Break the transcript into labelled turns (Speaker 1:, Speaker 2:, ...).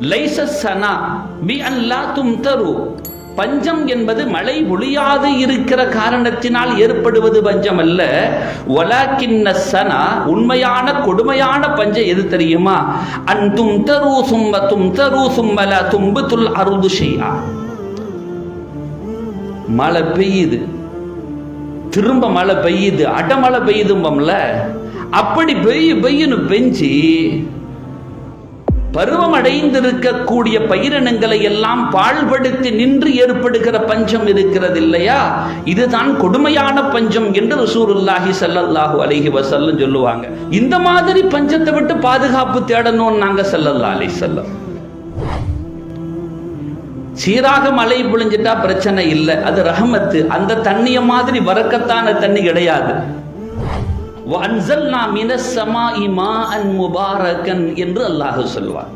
Speaker 1: லைச சனா B அல்லா தும் தரு. பஞ்சம் என்பது மழை ஒளியாது இருக்கிற காரணத்தினால் ஏற்படுவது பஞ்சம் அல்ல ஒலாக்கின்ன சனா உண்மையான கொடுமையான பஞ்சம் எது தெரியுமா? அன் தும் தரு சும்ம தும் தரு சும்மல தும்பு துல் அருது செய்யா மழை பெய்யுது. திரும்ப மழை பெய்யுது அடமழை பெய்யுதும்பம்ல. அப்படி பெய்யு பெய்யுன்னு பெஞ்சு பருவம் அடைந்திருக்கக்கூடிய பயிரினங்களை எல்லாம் பாழ்படுத்தி நின்று ஏற்படுகிற பஞ்சம் இருக்கிறது இல்லையா? இதுதான் கொடுமையான பஞ்சம் என்று ரசூருல்லாஹி சல்லல்லாஹு அலிஹி வசல்லம் சொல்லுவாங்க. இந்த மாதிரி பஞ்சத்தை விட்டு பாதுகாப்பு தேடணும்னு நாங்க ஸல்லல்லாஹு அலி செல்லம் சீராக மழை பொழிஞ்சிட்டா பிரச்சனை இல்லை. அது ரஹமத்து. அந்த தண்ணிய மாதிரி வரக்கத்தான தண்ணி கிடையாது. என்று அல்லாஹு சொல்வான்.